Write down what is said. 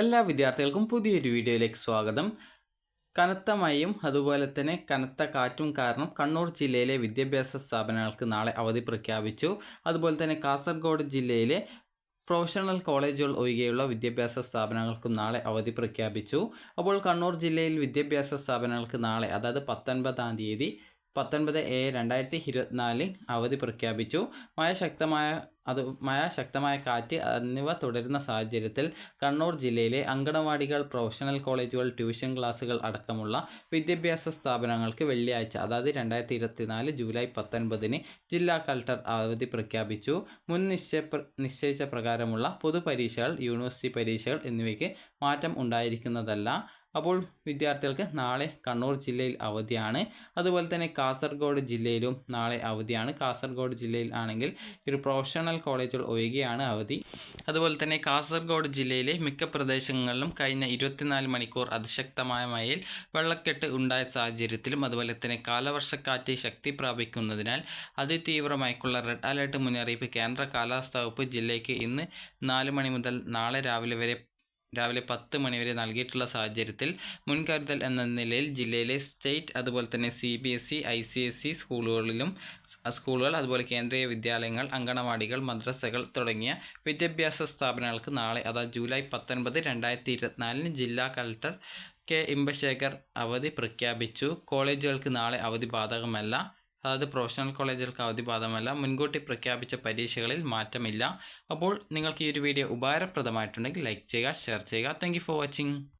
എല്ലാ വിദ്യാർത്ഥികൾക്കും പുതിയൊരു വീഡിയോയിലേക്ക് സ്വാഗതം. കനത്ത മഴയും അതുപോലെ തന്നെ കനത്ത കാറ്റും കാരണം കണ്ണൂർ ജില്ലയിലെ വിദ്യാഭ്യാസ സ്ഥാപനങ്ങൾക്ക് നാളെ അവധി പ്രഖ്യാപിച്ചു. അതുപോലെ തന്നെ കാസർഗോഡ് ജില്ലയിലെ പ്രൊഫഷണൽ കോളേജുകൾ ഒഴികെയുള്ള വിദ്യാഭ്യാസ സ്ഥാപനങ്ങൾക്കും നാളെ അവധി പ്രഖ്യാപിച്ചു. അപ്പോൾ കണ്ണൂർ ജില്ലയിൽ വിദ്യാഭ്യാസ സ്ഥാപനങ്ങൾക്ക് നാളെ അതായത് പത്തൊൻപതാം തീയതി പത്തൊൻപത് എ രണ്ടായിരത്തി ഇരുപത്തിനാലിൽ അവധി പ്രഖ്യാപിച്ചു. മഴ ശക്തമായ അത് മഴ ശക്തമായ കാറ്റ് എന്നിവ തുടരുന്ന സാഹചര്യത്തിൽ കണ്ണൂർ ജില്ലയിലെ അങ്കണവാടികൾ പ്രൊഫഷണൽ കോളേജുകൾ ട്യൂഷൻ ക്ലാസുകൾ അടക്കമുള്ള വിദ്യാഭ്യാസ സ്ഥാപനങ്ങൾക്ക് വെള്ളിയാഴ്ച അതായത് രണ്ടായിരത്തി ഇരുപത്തിനാല് ജൂലൈ പത്തൊൻപതിന് ജില്ലാ കളക്ടർ അവധി പ്രഖ്യാപിച്ചു. മുൻ നിശ്ചയ നിശ്ചയിച്ച പ്രകാരമുള്ള പൊതുപരീക്ഷകൾ യൂണിവേഴ്സിറ്റി പരീക്ഷകൾ എന്നിവയ്ക്ക് മാറ്റം ഉണ്ടായിരിക്കുന്നതല്ല. അപ്പോൾ വിദ്യാർത്ഥികൾക്ക് നാളെ കണ്ണൂർ ജില്ലയിൽ അവധിയാണ്. അതുപോലെ തന്നെ കാസർഗോഡ് ജില്ലയിലും നാളെ അവധിയാണ്. കാസർഗോഡ് ജില്ലയിൽ ആണെങ്കിൽ ഒരു പ്രൊഫഷണൽ കോളേജുകൾ ഒഴികെയാണ് അവധി. അതുപോലെ തന്നെ കാസർഗോഡ് ജില്ലയിലെ മിക്ക പ്രദേശങ്ങളിലും കഴിഞ്ഞ ഇരുപത്തിനാല് മണിക്കൂർ അതിശക്തമായ മഴയിൽ വെള്ളക്കെട്ട് ഉണ്ടായ സാഹചര്യത്തിലും അതുപോലെ തന്നെ കാലവർഷക്കാറ്റ് ശക്തി പ്രാപിക്കുന്നതിനാൽ അതിതീവ്രമായിക്കുള്ള റെഡ് അലേർട്ട് മുന്നറിയിപ്പ് കേന്ദ്ര കാലാവസ്ഥാ വകുപ്പ് ജില്ലയ്ക്ക് ഇന്ന് നാല് മണി മുതൽ നാളെ രാവിലെ വരെ രാവിലെ പത്ത് മണിവരെ നൽകിയിട്ടുള്ള സാഹചര്യത്തിൽ മുൻകരുതൽ എന്ന നിലയിൽ ജില്ലയിലെ സ്റ്റേറ്റ് അതുപോലെ തന്നെ C B S E I C S E സ്കൂളുകളിലും സ്കൂളുകൾ അതുപോലെ കേന്ദ്രീയ വിദ്യാലയങ്ങൾ അങ്കണവാടികൾ മദ്രസകൾ തുടങ്ങിയ വിദ്യാഭ്യാസ സ്ഥാപനങ്ങൾക്ക് നാളെ അതായത് ജൂലൈ പത്തൊൻപത് രണ്ടായിരത്തി ഇരുപത്തിനാലിന് ജില്ലാ കളക്ടർ കെ ഇമ്പശേഖർ അവധി പ്രഖ്യാപിച്ചു. കോളേജുകൾക്ക് നാളെ അവധി ബാധകമല്ല. അതായത് പ്രൊഫഷണൽ കോളേജുകൾക്ക് അവധി ബാധകമല്ല. മുൻകൂട്ടി പ്രഖ്യാപിച്ച പരീക്ഷകളിൽ മാറ്റമില്ല. അപ്പോൾ നിങ്ങൾക്ക് ഈ ഒരു വീഡിയോ ഉപകാരപ്രദമായിട്ടുണ്ടെങ്കിൽ ലൈക്ക് ചെയ്യുക ഷെയർ ചെയ്യുക. Thank for watching